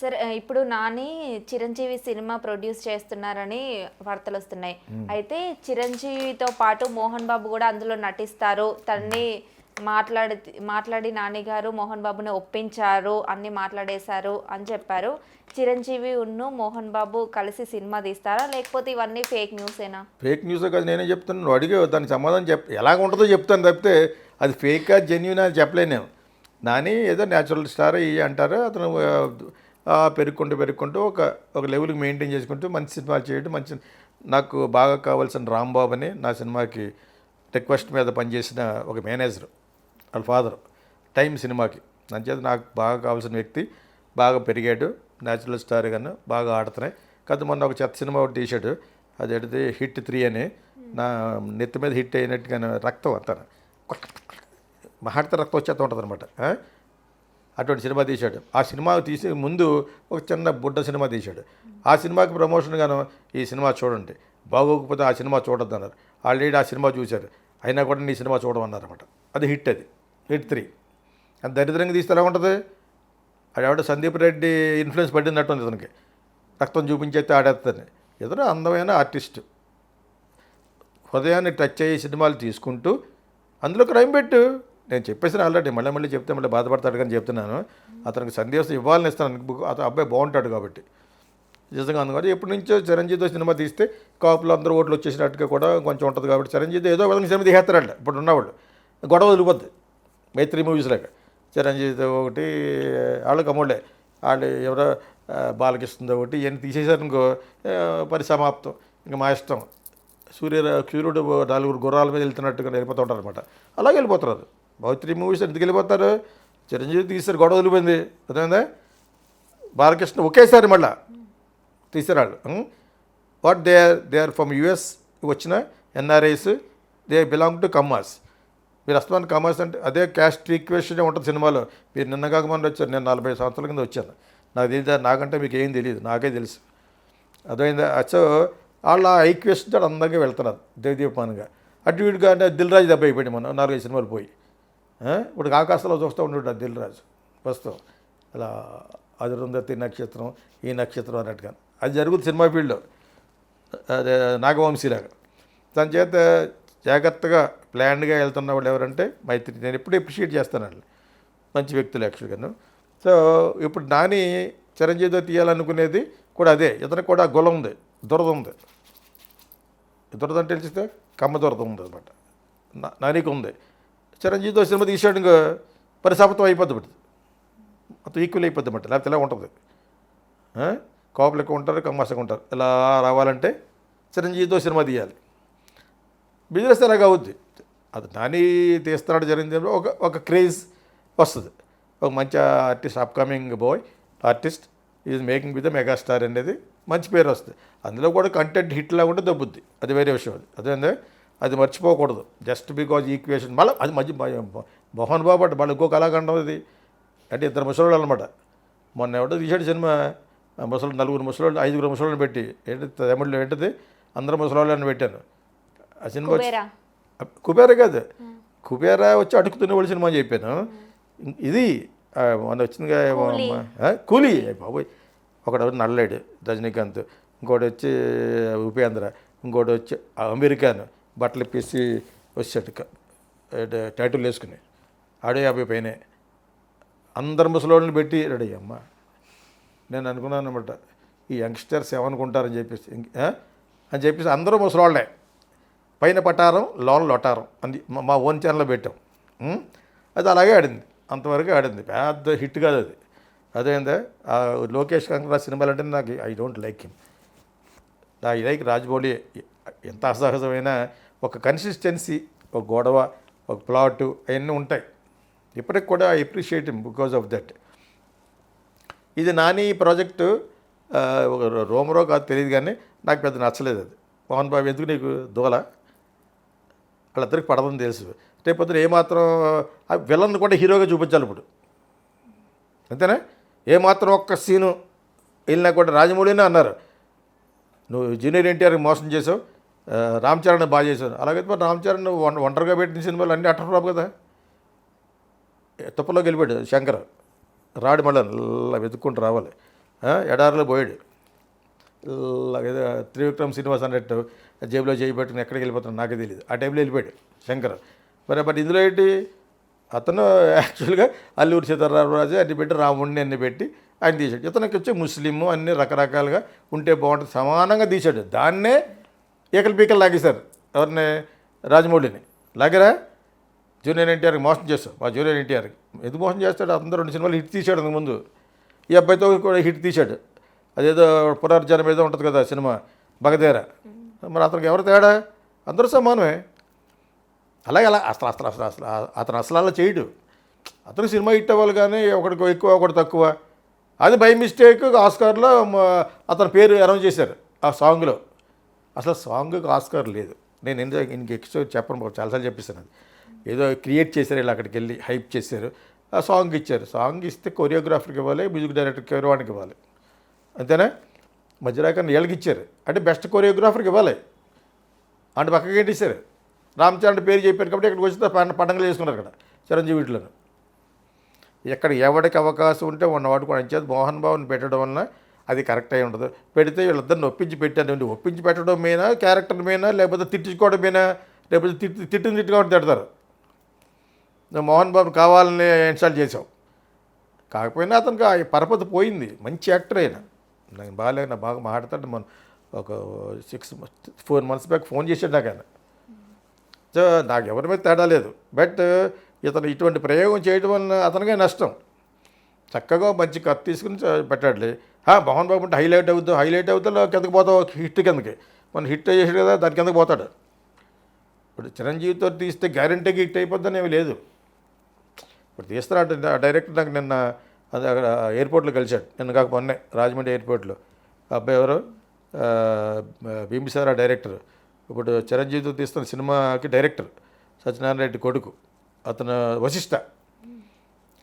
సరే ఇప్పుడు Nani Chiranjeevi cinema produce చేస్తున్నారని వార్తలు వస్తున్నాయి. అయితే చిరంజీవితో పాటు మోహన్ బాబు కూడా అందులో నటిస్తారు. తన్ని మాట్లాడి మాట్లాడి నాని గారు మోహన్ బాబుని ఒప్పించారు అన్ని మాట్లాడేశారు అని చెప్పారు. చిరంజీవి ఉన్ను మోహన్ బాబు కలిసి సినిమా తీస్తారా? లేకపోతే ఇవన్నీ ఫేక్ న్యూసేనా? ఫేక్ న్యూస్ కాదు నేనే చెప్తాను నువ్వు అడిగే దానికి సమాధానం చెప్ ఎలాగ ఉంటుందో చెప్తాను తప్పితే అది ఫేకా జెన్యున్ అని చెప్పలేను నేను. ఏదో న్యాచురల్ స్టార్ ఇవి అంటారు అతను పెరుక్కుంటూ పెరుక్కుంటూ ఒక ఒక లెవెల్కి మెయింటైన్ చేసుకుంటూ మంచి సినిమాలు చేయడం మంచి నాకు బాగా కావాల్సిన రాంబాబు అని నా సినిమాకి రిక్వెస్ట్ మీద పనిచేసిన ఒక మేనేజర్ వాళ్ళ ఫాదర్ టైం సినిమాకి. అంచేత నాకు బాగా కావాల్సిన వ్యక్తి బాగా పెరిగాడు న్యాచురల్ స్టార్ గాను బాగా ఆడుతున్నాయి. కాదు మొన్న ఒక చెత్త సినిమా ఒకటి తీశాడు అది ఎడితే హిట్ త్రీ అని. నా నెత్తి మీద హిట్ అయినట్టుగా రక్తం అంతాను మహాడిత రక్తం వచ్చేస్తూ ఉంటుంది అనమాట అటువంటి సినిమా తీశాడు. ఆ సినిమా తీసే ముందు ఒక చిన్న బుడ్డ సినిమా తీశాడు. ఆ సినిమాకి ప్రమోషన్గాను ఈ సినిమా చూడండి. బాగోకపోతే ఆ సినిమా చూడద్దు అన్నారు ఆల్రెడీ ఆ సినిమా చూశారు. అయినా కూడా నీ సినిమా చూడమన్నారు అనమాట అది హిట్ అది. Hit three. అది దరిద్రంగా తీస్తే ఎలా ఉంటుంది? ఆవిడ సందీప్ రెడ్డి ఇన్ఫ్లుయెన్స్ పడిందట్టు ఉంది ఇతనికి. రక్తం చూపించేస్తే ఆడేస్తుంది ఎదురు అందమైన ఆర్టిస్ట్. హృదయాన్ని టచ్ అయ్యే సినిమాలు తీసుకుంటూ అందులో క్రైమ్ పెట్టు. నేను చెప్పేసిన ఆల్రెడీ మళ్ళీ మళ్ళీ చెప్తే మళ్ళీ బాధపడతాడు కానీ చెప్తున్నాను. అతనికి సందేశం ఇవ్వాలని ఇస్తాను. అతను అబ్బాయి బాగుంటాడు కాబట్టి. నిజంగా అందుకని ఎప్పటి నుంచో చిరంజీవితో సినిమా తీస్తే కాపులు అందరూ ఓట్లు వచ్చేసినట్టుగా కూడా కొంచెం ఉంటుంది కాబట్టి చిరంజీవి ఏదో విధంగా సినిమా తీసేస్తారంట ఇప్పుడు ఉన్నవాళ్ళు. గొడవ వదిలిపోద్ది. మైత్రి మూవీస్ లాగా. చిరంజీవితో ఒకటి వాళ్ళు కమ్ముళ్ళే వాళ్ళు ఎవరో ఆ, బాలకృష్ణతో ఒకటి ఇవన్నీ తీసేసారనుకో పరిసమాప్తం. ఇంకా మా ఇష్టం. సూర్య సూర్యుడు నలుగురు గుర్రాల మీద వెళ్తున్నట్టుగా వెళ్ళిపోతూ ఉంటారు అనమాట అలాగే వెళ్ళిపోతున్నారు. మైత్రి మూవీస్ ఎందుకు వెళ్ళిపోతారు చిరంజీవి తీసారు గొడవ వదిలిపోయింది. అర్థమైందా? బాలకృష్ణ ఒకేసారి మళ్ళా తీసారు what they are they are from US వచ్చిన ఎన్ఆర్ఐస్ దే బిలాంగ్ టు కమ్మర్స్ మీరు అస్తమాన్ కమర్స్ అంటే అదే క్యాస్ట్ ఈక్వేషన్ ఉంటుంది సినిమాలో. మీరు నిన్న కాక మొన్న వచ్చారు నేను నలభై సంవత్సరాల కింద వచ్చాను. నాకు తెలియదు నాకంటే మీకు ఏం తెలియదు నాకే తెలుసు. అర్థమైందా? సో వాళ్ళు ఆ ఈక్వేషన్ అందంగా వెళ్తున్నారు దేవదీపానంగా అటు ఇటుగా అంటే దిల్ రాజు దెబ్బ అయిపోయింది మనం నాలుగైదు సినిమాలు పోయి. ఇప్పుడు ఆకాశంలో చూస్తూ ఉండు దిల్ రాజు వస్తాం అలా అదురుందతి నక్షత్రం ఈ నక్షత్రం అన్నట్టుగా. అది జరుగుతుంది సినిమా ఫీల్డ్లో. అదే నాగవంశీలాగా దాని చేత జాగ్రత్తగా ప్లాన్డ్గా వెళ్తున్న వాళ్ళు ఎవరంటే మైత్రి నేను ఎప్పుడు అప్రిషియేట్ చేస్తానండి మంచి వ్యక్తులు యాక్చువల్గా సో ఇప్పుడు నాని చిరంజీవితో తీయాలనుకునేది కూడా అదే. ఇతనికి కూడా గుల ఉంది. దురద ఉంది. దురద అంటే తెలిసితే కమ్మ దురద ఉంది అనమాట నానికి ఉంది. చిరంజీవితో సినిమా తీసాడు ఇంకా పరిసపతం అయిపోద్ది ఇప్పుడు మొత్తం ఈక్వల్ అయిపోద్ది అన్నమాట లేకపోతే ఇలా ఉంటుంది? ఆ? కోపలు ఎక్కువ ఉంటారు కమ్మసగా ఉంటారు. ఇలా రావాలంటే చిరంజీవితో సినిమా తీయాలి. బిజినెస్ ఎలాగ అవుద్ది? అది నాని తీస్తున్నాడు జరిగింది ఒక ఒక క్రేజ్ వస్తుంది. ఒక మంచి artist upcoming boy artist is making with megastar అనేది మంచి పేరు వస్తుంది. అందులో కూడా కంటెంట్ హిట్ లాగా దొబ్బుద్ది. అది వేరే విషయం అది. అదేందే అది మర్చిపోకూడదు. జస్ట్ బికాజ్ ఈక్వేషన్ మళ్ళీ అది మంచి మోహన్ బాబు అంటే మళ్ళీ ఇంకో కళాఖండం ఇది. అంటే ఇద్దరు ముసలోళ్ళు అనమాట మొన్న ఎవడో తీసాడు సినిమా ముసలి నలుగురు ముసలోళ్ళు ఐదుగురు ముసలోళ్ళని పెట్టి. ఏంటి తమిళలో ఏంటిది? అందరు ముసలోళ్ళని పెట్టాను ఆ సినిమా వచ్చి- కుబేరా. కాదు. కుబేర వచ్చి అడుగుతున్న వాళ్ళు సినిమా అని చెప్పాను. ఇది మొన్న వచ్చిందిగా కూలీ. బాబోయ్. ఒకడు నల్లాడు రజనీకాంత్. ఇంకోటి వచ్చి ఉపేంద్ర. ఇంకోటి వచ్చి అమెరికాను. బట్టలు ఇప్పేసి వచ్చాడు టైటిల్ వేసుకుని. ఆడే యాభై పైనే. అందరు ముసలోళ్ళని పెట్టి రెడీ అమ్మ నేను అనుకున్నాను అనమాట ఈ యంగ్స్టర్స్ ఏమనుకుంటారని చెప్పేసి అని చెప్పేసి అందరూ ముసలోళ్ళే. పైన పటారం లోన లొట్టారం అంది మా- ఓన్ ఛానల్లో పెట్టాం. అది అలాగే ఆడింది. అంతవరకు ఆడింది. పెద్ద హిట్ కాదు అది. అదేందే ఆ లోకేష్ కంకరా సినిమాలు అంటే నాకు I don't like him. I like Rajamouli ఎంత అసహజమైన ఒక కన్సిస్టెన్సీ ఒక గొడవ ఒక ప్లాటు అవన్నీ ఉంటాయి. ఇప్పటికి కూడా I appreciate him because of that ఇది నాని ప్రాజెక్టు ఒక రోమరో కాదు తెలియదు కానీ నాకు పెద్ద నచ్చలేదు అది. మోహన్ బాబు ఎందుకు నీకు దూల? వాళ్ళిద్దరికి పడదని తెలుసు. రేపు ఏమాత్రం ఆ విలన్ కూడా హీరోగా చూపించాలి ఇప్పుడు. అంతేనా? ఏమాత్రం ఒక్క సీను వెళ్ళినా కూడా రాజమౌళినే అన్నారు. నువ్వు జూనియర్ ఎన్టీఆర్కి మోసం చేసావు. రామ్ చరణ్ బాగా చేశారు. అలాగైతే మరి రామ్ చరణ్ ఒంటరిగా పెట్టిన సినిమాలు అన్నీ అటర్ ఫ్లాప్ కదా. తుప్పలో వెళ్ళిపోయాడు శంకర్ రాడు మళ్ళీ ఇలా వెతుక్కుంటూ రావాలి. ఎడారిలో పోయాడు. ఇలా త్రివిక్రమ్ శ్రీనివాస్ అన్నట్టు జేబులో చేయి పెట్టుకుని ఎక్కడికి వెళ్ళిపోతాను నాకే తెలియదు ఆ టైంలో వెళ్ళిపోయాడు శంకర్. మరి బట్ ఇందులో ఏంటి? అతను యాక్చువల్గా అల్లూరి సీతారామరాజు అన్ని పెట్టి రాముడిని అన్ని పెట్టి ఆయన తీశాడు. ఇతనికి వచ్చి ముస్లిము అన్ని రకరకాలుగా ఉంటే బాగుంటుంది. సమానంగా తీశాడు. దాన్నే ఈకలు పీకలు లాగేశారు. ఎవరిని? రాజమౌళిని. లాగరా? జూనియర్ ఎన్టీఆర్కి మోసం చేస్తాం మా జూనియర్ ఎన్టీఆర్కి. ఎందుకు మోసం చేస్తాడు? అందరూ రెండు సినిమాలు హిట్ తీశాడు అందుకు ముందు. ఈ అబ్బాయితో కూడా హిట్ తీశాడు. అదేదో పునర్జనం ఏదో ఉంటుంది కదా సినిమా బగదేర. మరి అతనికి ఎవరు తేడా? అందరూ సమానమే. అలాగే అలా అసలు అసలు అసలు అసలు అతను అసలు అలా చేయడు. అతను సినిమా హిట్ అవ్వాలి కానీ ఒకడికి ఎక్కువ ఒకటి తక్కువ. అది బై మిస్టేక్ ఆస్కార్లో అతని పేరు అనౌన్స్ చేశారు ఆ సాంగ్లో. అసలు సాంగ్కి ఆస్కార్ లేదు. నేను ఎందుకు ఇంక ఎక్కువ చెప్పను బాబు, చాలాసార్లు చెప్పిస్తాను అది. ఏదో క్రియేట్ చేశారు ఇలా అక్కడికి వెళ్ళి హైప్ చేశారు. ఆ సాంగ్ ఇచ్చారు. సాంగ్ ఇస్తే కొరియోగ్రాఫర్కి ఇవ్వాలి మ్యూజిక్ డైరెక్టర్కి కెరవానికి ఇవ్వాలి. అంతేనా? మధ్యరాకర్ ఏళ్ళకి ఇచ్చారు. అంటే బెస్ట్ కొరియోగ్రాఫర్కి ఇవ్వాలి. అంటే పక్కకి ఏంటిస్తారు రామ్ చరణ్ పేరు చెప్పారు కాబట్టి ఇక్కడికి వచ్చిన పండుగలు చేసుకున్నారు అక్కడ చిరంజీవి వీటిలో ఎక్కడ ఎవరికి అవకాశం ఉంటే ఉన్నవాడు కూడా అంచేది మోహన్ బాబుని పెట్టడం వలన అది కరెక్ట్ అయి ఉండదు. పెడితే వీళ్ళిద్దరిని ఒప్పించి పెట్టాను ఒప్పించి పెట్టడం మీద క్యారెక్టర్ మీద లేకపోతే తిట్టించుకోవడం మీద లేకపోతే తిట్టి తిట్టిన తిట్టుకోవడం తిడతారు. మోహన్ బాబు కావాలని ఇన్స్టాల్ చేసావు కాకపోయినా అతనికి ఆ పరపతి పోయింది. మంచి యాక్టర్ అయినా నాకు బాగాలేక నా బాగా మాట్లాడతాడు. మనం ఒక six four months back phone చేసాడు నాకు ఆయన. సో నాకు ఎవరి మీద తేడా లేదు. బట్ ఇతను ఇటువంటి ప్రయోగం చేయడం వలన అతనికే నష్టం. చక్కగా మంచి కత్తి తీసుకుని పెట్టాడులే. మోహన్ బాబు అంటే హైలైట్ అవుతుంది హైలైట్ అవుతా కిందకి పోతావు హిట్ కిందకి. మన హిట్ చేసాడు కదా దాని కిందకి పోతాడు. ఇప్పుడు చిరంజీవితో తీస్తే గ్యారంటీగా హిట్ అయిపోద్దని ఏమీ లేదు. ఇప్పుడు తీస్తున్నాడు ఆ డైరెక్టర్ నాకు నిన్న అది అక్కడ ఎయిర్పోర్ట్లో కలిశాడు. నిన్న కాక మొన్నే రాజమండ్రి ఎయిర్పోర్ట్లో. అబ్బాయి ఎవరు? ఆ, బింబిసారా డైరెక్టర్. ఇప్పుడు చిరంజీవితో తీస్తున్న సినిమాకి డైరెక్టర్ సత్యనారాయణ రెడ్డి కొడుకు. అతను వశిష్ట.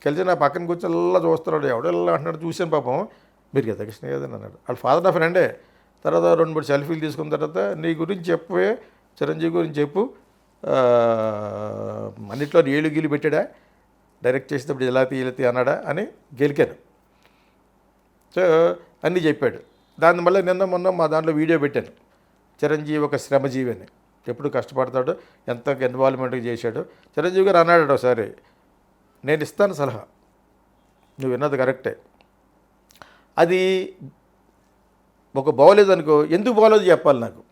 కలిసి నా పక్కన కూర్చొని చూస్తున్నాడు. ఎవడెల్లా అంటున్నాడు చూశాను పాపం. మీరు కదా కృష్ణ కదని అన్నాడు. వాళ్ళ ఫాదర్ నా ఫ్రెండే తర్వాత రెండు మూడు సెల్ఫీలు తీసుకున్న తర్వాత నీ గురించి చెప్పే చిరంజీవి గురించి చెప్పు. అన్నిట్లో ఏళ్ళు గీలు పెట్టాడా? డైరెక్ట్ చేసేటప్పుడు ఇలా తీ అన్నాడా అని గెలికాను సో అన్నీ చెప్పాడు. దాని మళ్ళీ నిన్న మొన్న మా దాంట్లో వీడియో పెట్టాను. చిరంజీవి ఒక శ్రమజీవి అని. ఎప్పుడు కష్టపడతాడు ఎంత ఇన్వాల్వ్మెంట్ చేశాడు. చిరంజీవి గారు అన్నాడు ఒకసారి నేను ఇస్తాను సలహా. నువ్వు విన్నది కరెక్టే అది ఒక బాగోలేదు అనుకో ఎందుకు బాగోలేదు చెప్పాలి నాకు.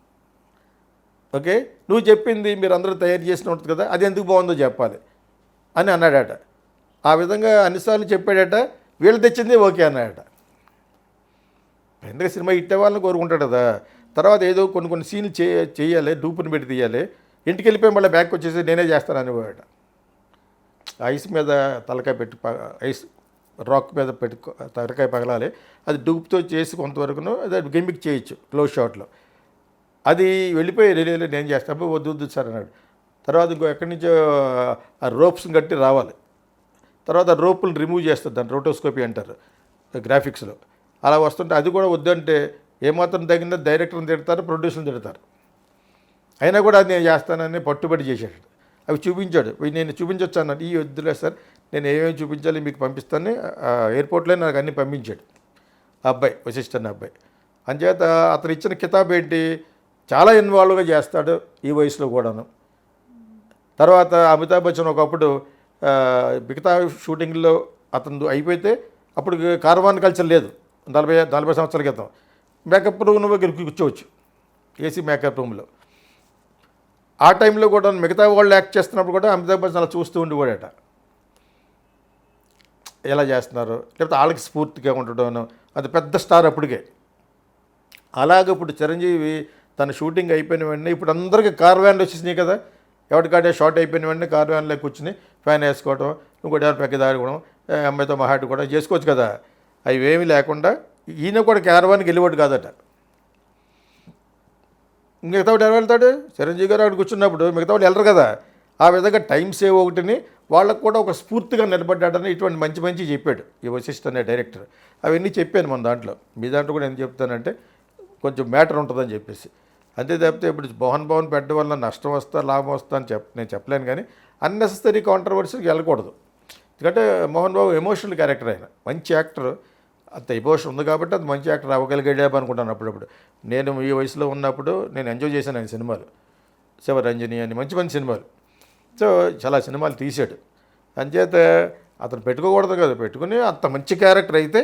ఓకే? నువ్వు చెప్పింది మీరు అందరూ తయారు చేసిన ఉంటుంది కదా అది ఎందుకు బాగుందో చెప్పాలి అని అన్నాడట. ఆ విధంగా అన్నిసార్లు చెప్పాడట వీళ్ళు తెచ్చింది ఓకే అన్నాడట. ఎందుకంటే సినిమా ఇట్టే వాళ్ళని కోరుకుంటాడు కదా. తర్వాత ఏదో కొన్ని కొన్ని సీన్లు చే చేయాలి డూపుని పెట్టి తీయాలి. ఇంటికి వెళ్ళిపోయి మళ్ళీ బ్యాక్ వచ్చేసి నేనే చేస్తాను అనేవాడట. ఐస్ మీద తలకాయ పెట్టి ఐస్ రాక్ మీద పెట్టుకో తలకాయ పగలాలి. అది డూప్తో చేసి కొంతవరకును అది గిమ్మిక్ చేయొచ్చు క్లోజ్ షాట్లో. అది వెళ్ళిపోయి రిలీలో నేను చేస్తాను వద్దు వద్దు సార్ అన్నాడు. తర్వాత ఇంకో ఎక్కడి నుంచో ఆ రోప్స్ని కట్టి రావాలి. తర్వాత రోపులు రిమూవ్ చేస్తారు దాన్ని రోటోస్కోపీ అంటారు గ్రాఫిక్స్లో. అలా వస్తుంటే అది కూడా వద్దంటే ఏమాత్రం తగిన డైరెక్టర్ని తిడతారు ప్రొడ్యూసర్ని తిడతారు. అయినా కూడా అది నేను చేస్తానని పట్టుబడి చేశాడు. అవి చూపించాడు. నేను చూపించొచ్చు అన్నాడు ఈ వద్దులే సార్ నేను ఏమేమి చూపించాలి మీకు పంపిస్తాను. ఎయిర్పోర్ట్లో నాకు అన్నీ పంపించాడు. ఆ అబ్బాయి వశిష్ఠన్ అబ్బాయి. అంచేత అతను ఇచ్చిన కితాబ్ ఏంటి? చాలా ఇన్వాల్వ్గా చేస్తాడు ఈ వయసులో కూడాను. తర్వాత అమితాబ్ బచ్చన్ ఒకప్పుడు మిగతా షూటింగ్లో అతను అయిపోతే అప్పుడు కార్వాన్ కల్చర్ లేదు. నలభై నలభై సంవత్సరాల క్రితం. మేకప్ రూమ్ కూర్చోవచ్చు. ఏసీ మేకప్ రూమ్లో ఆ టైంలో కూడా మిగతా వాళ్ళు యాక్ట్ చేస్తున్నప్పుడు కూడా అమితాబ్ బచ్చన్ అలా చూస్తూ ఉండేవాడట. ఎలా చేస్తున్నారు? లేకపోతే వాళ్ళకి స్ఫూర్తిగా ఉండడం అది పెద్ద స్టార్ అప్పటికే. అలాగే ఇప్పుడు చిరంజీవి తన షూటింగ్ అయిపోయిన వెంటనే ఇప్పుడు అందరికీ కార్ వ్యాన్లు వచ్చేసినాయి కదా? ఎవరికాడే షార్ట్ అయిపోయిన వెంటనే కార్ వ్యాన్లో కూర్చుని ఫ్యాన్ వేసుకోవడం ఇంకోటి ఎవరు పెద్ద అమ్మాయితో ఏ, కూడా చేసుకోవచ్చు కదా? అవి ఏమీ లేకుండా ఈయన కూడా క్యారవాన్కి వెళ్ళేవాడు కాదట. మిగతా వాడు ఎవరు వెళ్తాడు? చిరంజీవి గారు అక్కడ కూర్చున్నప్పుడు మిగతా వాళ్ళు వెళ్ళరు కదా? ఆ విధంగా టైం సేవ్ ఒకటిని వాళ్ళకు కూడా ఒక స్ఫూర్తిగా నిలబడ్డాడని ఇటువంటి మంచి మంచి చెప్పాడు ఈ వశిష్ఠ అనే డైరెక్టర్. అవన్నీ చెప్పాను మన దాంట్లో. మీ దాంట్లో కూడా ఏం చెప్తానంటే కొంచెం మ్యాటర్ ఉంటుందని చెప్పేసి. అంతే తప్పితే ఇప్పుడు భవన్ భవన్ పెట్టడం వల్ల నష్టం వస్తా లాభం వస్తా అని చెప్ నేను చెప్పలేను కానీ అన్నెసరీ కాంట్రవర్సీకి వెళ్ళకూడదు. ఎందుకంటే మోహన్ బాబు ఎమోషనల్ క్యారెక్టర్ ఆయన. మంచి యాక్టర్ అంత ఎమోషన్ ఉంది కాబట్టి అది మంచి యాక్టర్ అవ్వగలిగాడు అనుకుంటాను అప్పుడప్పుడు. నేను ఈ వయసులో ఉన్నప్పుడు నేను ఎంజాయ్ చేశాను ఆయన సినిమాలు. శివరంజని అని మంచి మంచి సినిమాలు. సో చాలా సినిమాలు తీశాడు. అంచేత అతను పెట్టుకోకూడదు కదా పెట్టుకుని అంత మంచి క్యారెక్టర్ అయితే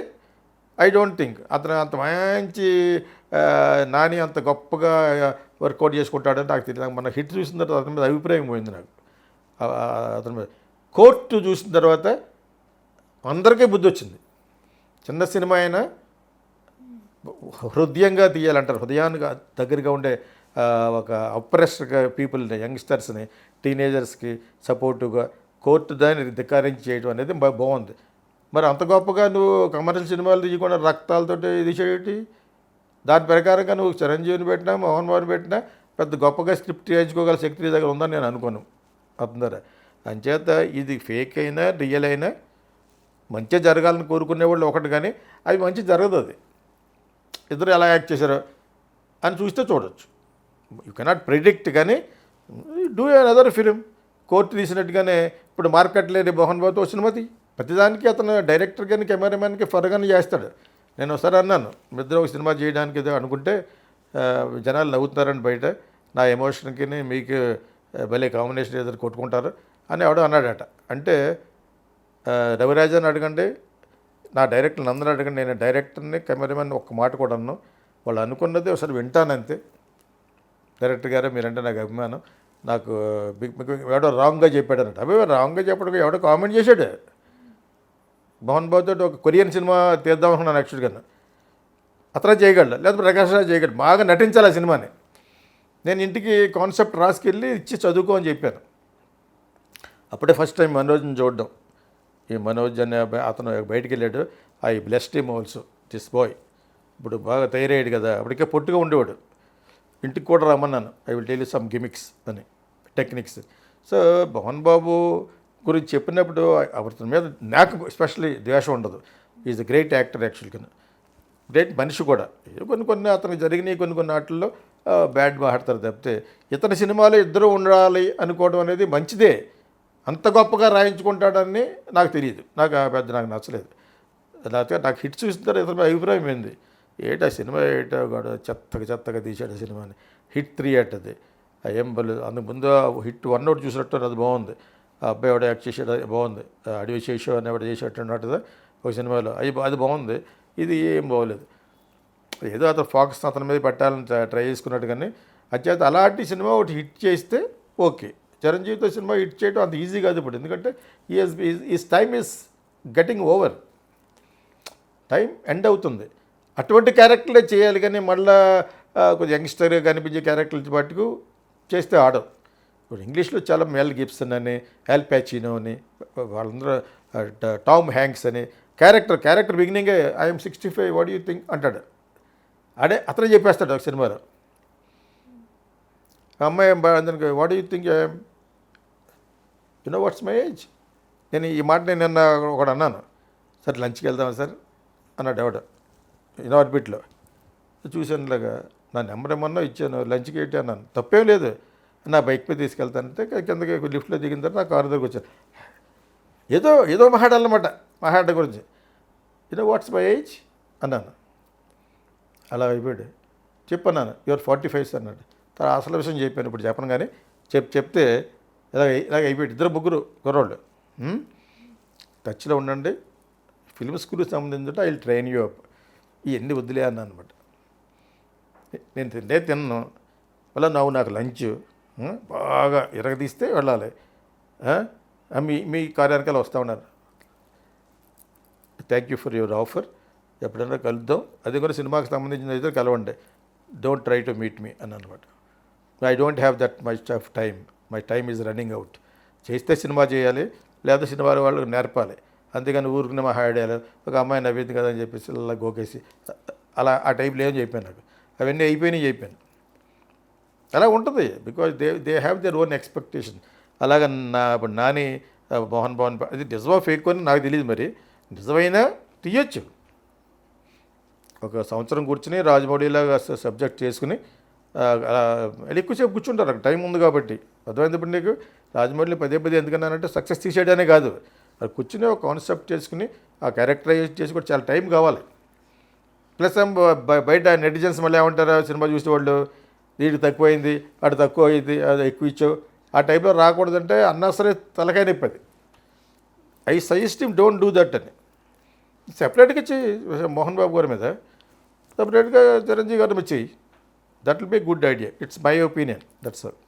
ఐ డోంట్ థింక్. అతను అంత మంచి నాని అంత గొప్పగా వర్కౌట్ చేసుకుంటాడని నాకు తెలియదు మన హిట్ చూసిన తర్వాత అతని మీద అభిప్రాయం పోయింది నాకు. అతని మీద. కోర్టు చూసిన తర్వాత అందరికీ బుద్ధి వచ్చింది. చిన్న సినిమా అయినా హృదయంగా తీయాలంటారు. హృదయానికి దగ్గరగా ఉండే ఒక అప్రెస్డ్గా పీపుల్ని యంగ్స్టర్స్ని టీనేజర్స్కి సపోర్టుగా కోర్టు దాన్ని ధికారించి చేయడం అనేది బాగుంది. మరి అంత గొప్పగా నువ్వు కమర్షియల్ సినిమాలు తీయకుండా రక్తాలతోటి ఇది చేయటి? దాని ప్రకారంగా నువ్వు చిరంజీవిని పెట్టినా మోహన్ బాబుని పెట్టినా పెద్ద గొప్పగా స్క్రిప్ట్ చేయించుకోగల శక్తి నీ దగ్గర ఉందని నేను అనుకోను. అతను అంచేత ఇది ఫేక్ అయినా రియల్ అయినా మంచిగా జరగాలని కోరుకునే వాళ్ళు ఒకటి కానీ అది మంచి జరగదు అది. ఇద్దరు ఎలా యాక్ట్ చేశారో అని చూస్తే చూడొచ్చు. యూ కెనాట్ ప్రిడిక్ట్ కానీ డూ అదర్ ఫిలిం కోర్టు తీసినట్టుగానే ఇప్పుడు మార్కెట్ లేని మోహన్ బాబుతో సినిమా తీ. ప్రతిదానికి అతను డైరెక్టర్ కానీ కెమెరామెన్కి ఫర్గానే చేస్తాడు. నేను ఒకసారి అన్నాను మీ ఒక సినిమా చేయడానికి ఏదో అనుకుంటే జనాలు నవ్వుతున్నారని బయట. నా ఎమోషన్కి మీకు భలే కాంబినేషన్ ఏదో కొట్టుకుంటారు అని ఎవడో అన్నాడట. అంటే ఆ, రవిరాజన్ అడగండి నా డైరెక్టర్ అందరూ అడగండి నేను డైరెక్టర్ని కెమెరామెన్ ఒక్క మాట కూడా అన్నాను వాళ్ళు అనుకున్నది ఒకసారి వింటానంతే డైరెక్టర్ గారు మీరంటే నాకు అభిమానం. నాకు ఎవడో రాంగ్గా చెప్పాడు అన్నట్టు అవి రాంగ్గా చెప్పడం ఎవడో కామెంట్ చేశాడు. మోహన్ బాబు తోటి ఒక కొరియన్ సినిమా తీద్దాం అనుకున్నాను యాక్చువల్గా అతను చేయగలడు లేకపోతే ప్రకాష్ రాజ్ చేయగలడు. బాగా నటించాలి ఆ సినిమాని. నేను ఇంటికి కాన్సెప్ట్ రాసుకెళ్ళి ఇచ్చి చదువుకో అని చెప్పాను. అప్పుడే ఫస్ట్ టైం మనోజ్ని చూడడం. ఈ మనోజ్ అనే అతను బయటికి వెళ్ళాడు. I blessed him also this boy ఇప్పుడు బాగా తయారయ్యాడు కదా అప్పటికే పొట్టుగా ఉండేవాడు. ఇంటికి కూడా రమ్మన్నాను. I will tell some gimmicks అని టెక్నిక్స్ సో భవన్ బాబు గురించి చెప్పినప్పుడు అతని మీద నాకు ఎస్పెషల్లీ ద్వేషం ఉండదు. ఈజ్ అ గ్రేట్ యాక్టర్ యాక్చువల్గా గ్రేట్ మనిషి కూడా. కొన్ని కొన్ని అతనికి జరిగినాయి కొన్ని కొన్ని ఆటల్లో బ్యాడ్ మాట్లాడతారు తప్పితే ఇతని సినిమాలో ఇద్దరు ఉండాలి అనుకోవడం అనేది మంచిదే. అంత గొప్పగా రాయించుకుంటాడని నాకు తెలియదు. నాకు ఆ పెద్ద నాకు నచ్చలేదు. లేకపోతే నాకు హిట్ చూసిన తర్వాత ఇతని అభిప్రాయం ఏంది? ఏటా సినిమా ఏటో కూడా చెత్తగా చెత్తగా తీశాడు సినిమాని. హిట్ త్రీ అట్ అది ఆ ఏం బలేదు అందుకు ముందు హిట్ వన్ అవుట్ చూసినట్టు అది బాగుంది. ఆ అబ్బాయి ఎవడ యాక్ట్ చేసాడు అది బాగుంది. అడివి అడవి శేషు అని ఎవడ చేసేట్టు ఉన్నట్టుగా ఒక సినిమాలో. అది అది బాగుంది. ఇది ఏం బాగోలేదు. ఏదో అతను ఫోకస్ అతని మీద పెట్టాలని ట్రై- చేసుకున్నట్టు కానీ అత్యంత అలాంటి సినిమా ఒకటి హిట్ చేస్తే ఓకే. చిరంజీవితో సినిమా హిట్ చేయడం అంత ఈజీ కాదు ఇప్పుడు. ఎందుకంటే is is time is getting over time end అవుతుంది. అటువంటి క్యారెక్టర్లే చేయాలి కానీ మళ్ళా కొంచెం యంగ్స్టర్గా కనిపించే క్యారెక్టర్లు మట్టుకు చేస్తే ఆడవు ఇప్పుడు ఇంగ్లీష్లో చాలా మెల్ గిప్సన్ అని ఎల్ ప్యాచినో అని వాళ్ళందరూ టామ్ హ్యాంక్స్ అని character character బిగినింగే I'm sixty five what you think అంటాడు. అడే అతనే చెప్పేస్తాడు ఒక సినిమాలో. అమ్మాయి అందరికి what you think I'm you know what's my age. నేను ఈ మాట నేను నిన్న ఒకడు అన్నాను. సార్ లంచ్కి వెళ్దామా సార్? అన్నాడు ఎవడు. ఇన్ ఆర్బిట్లో. ఇలాగా నా నెంబర్ ఏమన్నా ఇచ్చాను లంచ్కి ఏంటి అన్నాను. తప్పేం లేదు. నా బైక్ మీద తీసుకెళ్తానంటే కిందకి లిఫ్ట్లో దిగిన తర్వాత నా కారు దగ్గర వచ్చాను. ఏదో ఏదో మాట్లాడాలన్నమాట మాట్లాడడం గురించి. యూనో వాట్స్ మై ఏజ్ అన్నాను. అలా అయిపోయాడు. చెప్పన్నాను యువర్ ఫార్టీ ఫైవ్ అన్నాడు. తర్వాత అసలు విషయం చెప్పాను ఇప్పుడు చెప్పను కానీ చెప్ చెప్తే ఇలాగ ఇలాగ అయిపోయాడు. ఇద్దరు ముగ్గురు కుర్రోళ్ళు. టచ్లో ఉండండి. ఫిల్మ్ స్కూల్కి సంబంధించి ఐ ట్రైన్ యూ అప్. ఇవన్నీ వద్దులే అన్నాను అనమాట నేను తింటే తిన్నాను మళ్ళీ నువ్వు నాకు లంచ్ బాగా ఇరగదీస్తే వెళ్ళాలి. మీ మీ కార్యానికల్ వస్తూ ఉన్నారు. Thank you for your offer ఎప్పుడైనా కలుద్దాం. అది కూడా సినిమాకి సంబంధించిన అయితే కలవండి. Don't try to meet me అని అనమాట I don't have that much of time my time is running out చేస్తే సినిమా చేయాలి లేదా సినిమా వాళ్ళు నేర్పాలి. అందుకని ఊరికి మా హాడేయాలి ఒక అమ్మాయి నవ్వింది కదా అని చెప్పేసి అలా గోకేసి అలా ఆ టైప్లో ఏం చెప్పాను నాకు. అవన్నీ అయిపోయినాయి చెప్పాను. అలా ఉంటుంది because they they have their own expectation అలాగ నా ఇప్పుడు నాని మోహన్ భవన్ అది నిజమా ఫేక్ అని నాకు తెలియదు మరి. నిజమైనా తీయొచ్చు. ఒక సంవత్సరం కూర్చుని రాజమౌళిలాగా సబ్జెక్ట్ చేసుకుని అలా ఎక్కువసేపు కూర్చుంటారు. అక్కడ టైం ఉంది కాబట్టి. అర్థమైంది ఇప్పుడు నీకు? రాజమౌళిని పదే పదే ఎందుకన్నానంటే సక్సెస్ తీసేయడానే కాదు. మరి కూర్చుని ఒక కాన్సెప్ట్ చేసుకుని ఆ క్యారెక్టరైజ్ చేసి కూడా చాలా టైం కావాలి. ప్లస్ బయట నెటిజన్స్ మళ్ళీ ఏమంటారు? సినిమా చూసే వాళ్ళు దీనికి తక్కువైంది అటు తక్కువ అయింది అది ఎక్కువ ఇచ్చావు. ఆ టైంలో రాకూడదంటే అన్నసరే తలకాయ నొప్పది I suggest him don't do that అని. సెపరేట్గా ఇచ్చి మోహన్ బాబు గారి మీద సపరేట్గా చిరంజీవి గారి మీద చెయ్యి that will be good idea. It's my opinion. That's all.